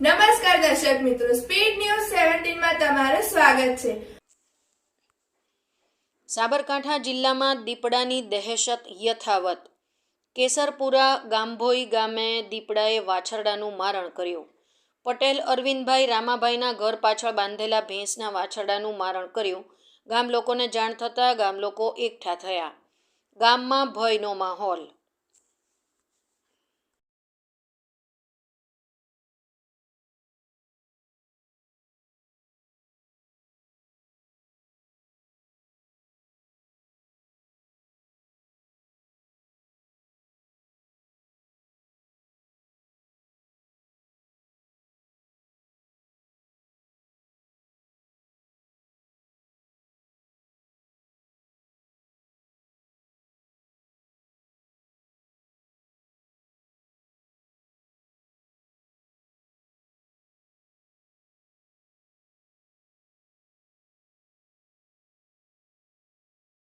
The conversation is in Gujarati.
નમસ્કાર દર્શક મિત્રો સ્પીડ ન્યૂઝ સેવન્ટીનમાં તમારું સ્વાગત છે. સાબરકાંઠા જિલ્લામાં દીપડાની દહેશત યથાવત. કેસરપુરા ગામભોઈ ગામે દીપડાએ વાછરડાનું મારણ કર્યું. પટેલ, અરવિંદભાઈ રામાભાઈના ઘર પાછળ બાંધેલા ભેંસના વાછરડાનું મારણ કર્યું. ગામ લોકોને જાણ થતાં ગામ લોકો એકઠા થયા. ગામમાં ભયનો માહોલ.